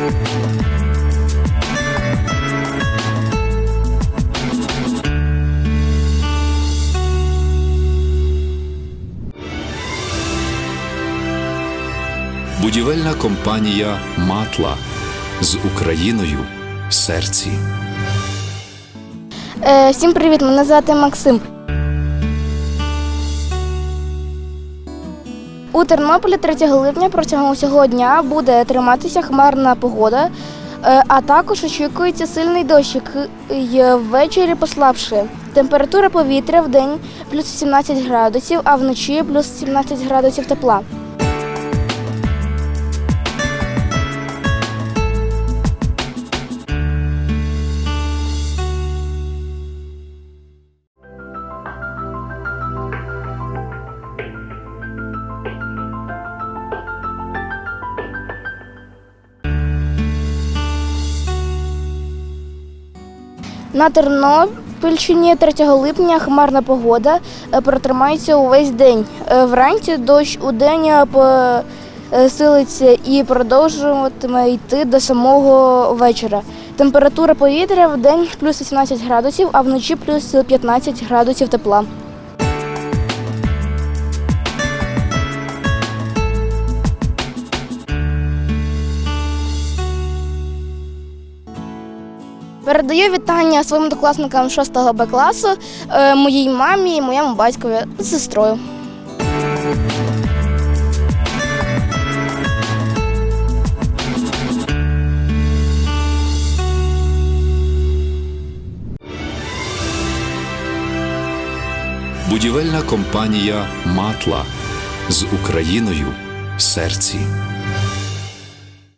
Будівельна компанія Матла з Україною в серці. Е, всім привіт! Мене звати Максим. У Тернополі 3 липня протягом усього дня буде триматися хмарна погода, е, а також очікується сильний дощ, який ввечері послабше. Температура повітря в день плюс 17 градусів, а вночі плюс 17 градусів тепла. На Тернопільщині 3 липня хмарна погода е, протримається увесь день. Е, Вранці дощ у день е, посилиться і продовжуватиме йти до самого вечора. Температура повітря в день плюс 18 градусів, а вночі плюс 15 градусів тепла. Передаю вітання своїм однокласникам 6 Б класу, е, моїй мамі і моєму батькові з сестрою. Будівельна компанія Матла з Україною в серці.